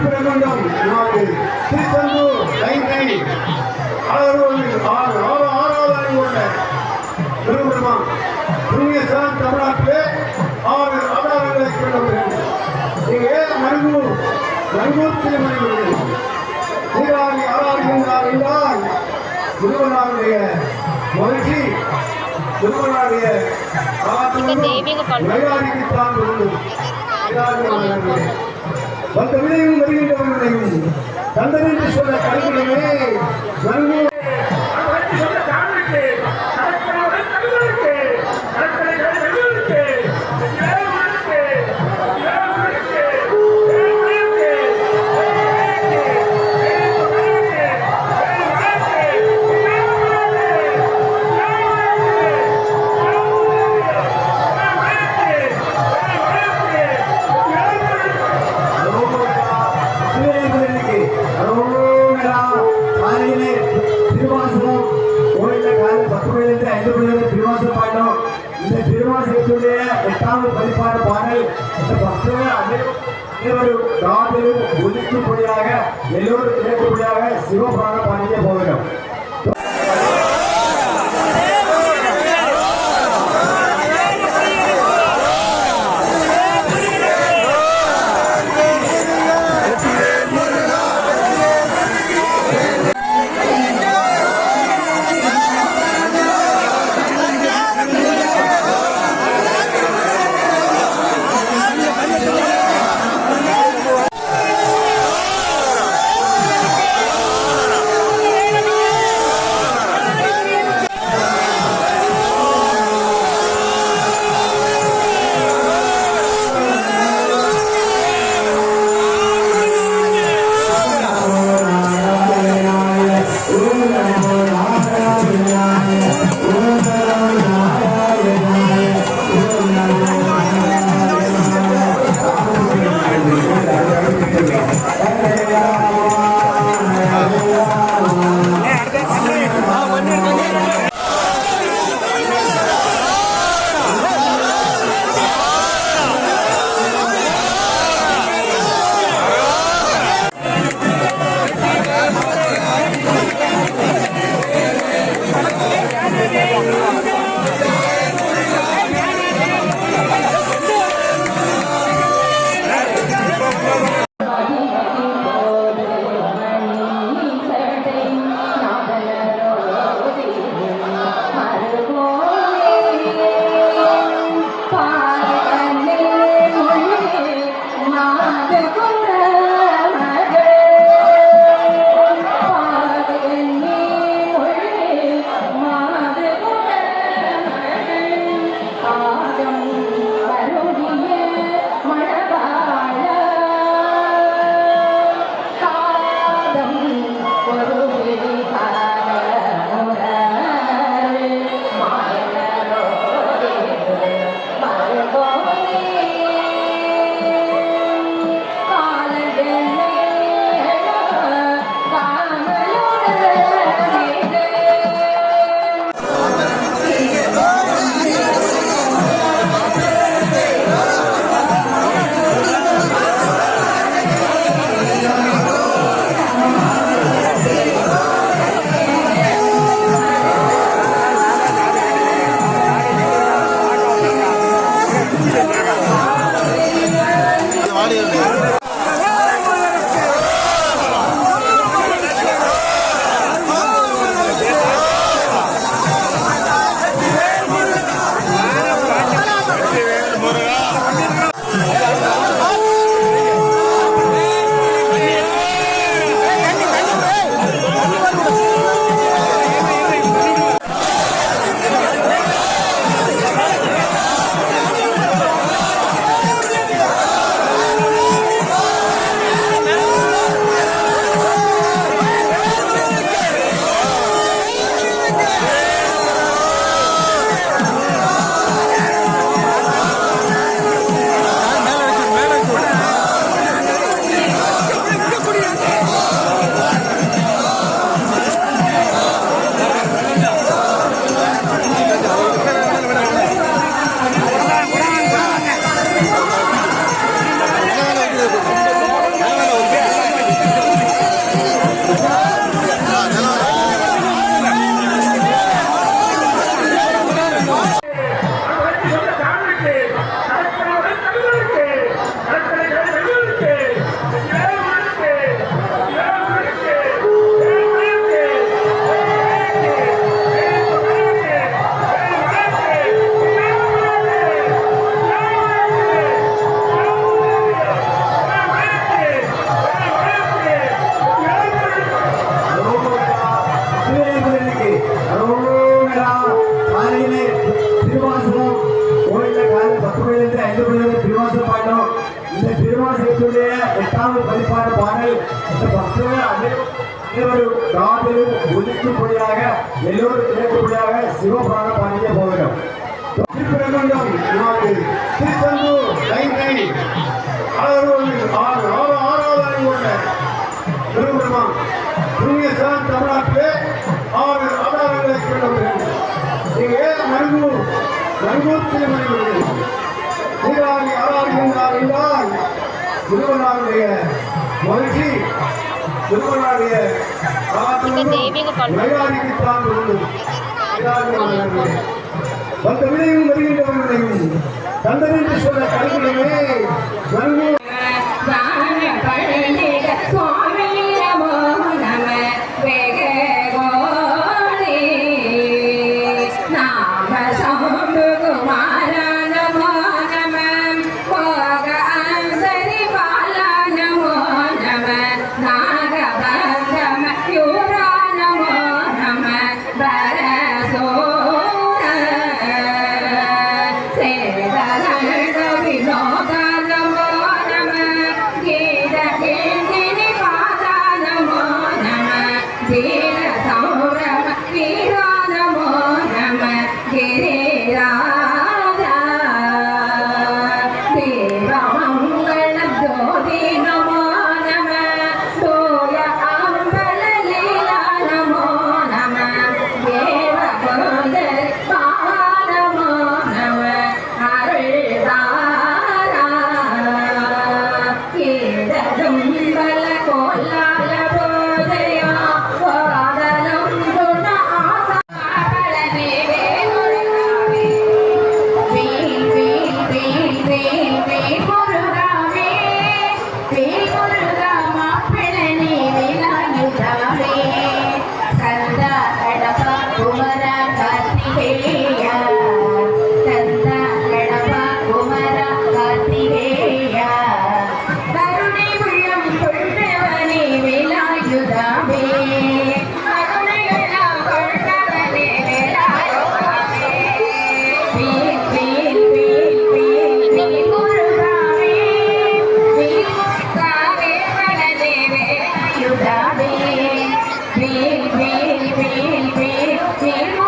திருப்பரங்குன்றம் நாடு திருச்செந்தூர் கைகை ஆறு ஆறு ஆறு ஆறாவது அறிவு உள்ள பெரும்பெருமான் புண்ணிய தமிழ்நாட்டிலே ஆறு அவதாரங்களை கொண்டவர்கள் இங்கே மருங்கூர் மருங்கூர் நீராடி ஆராடுகின்றார் என்றால் முருகனாருடைய மகிழ்ச்சி முருகனாருடைய தெய்வீக பண்பு. மரியாதைக்குத்தான் வேண்டும் வந்த வினையும் வருகின்றவர்களையும் தந்தனின்று சொல்ல கருவிகளே நன்மை இந்த திருவாசகத்துடைய எட்டாவது பதிப்பாட்டு பாடல் பக்தர்கள் அனைவரும் காதலும் ஒதுக்கும்படியாக எல்லோரும் கிடைக்கும்படியாக சிவபான பாண்டிய போகிறோம் திருச்செந்தூர் கைகை ஆறாவது திருமணம் புண்ணியசான் தமிழ்நாட்டிலே ஆறு அமராவதி நீங்கள் நங்கூர் நங்கூர் திருமணம் அதிகாரி ஆராய்கின்றார் என்றால் குருவனாருடைய மகிழ்ச்சி குருவனாருடைய மரியாதைக்கு தான் இருந்தது வந்த விதையும் வருகின்றவர்களையும் சொல்ல கருவிடமே நன்கு Chị.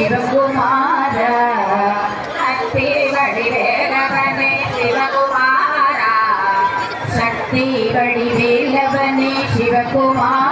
சிவகுமார. சக்தி வடிவேலவனே சிவகுமார. சக்தி வடிவேலவனே சிவகுமார.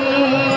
free.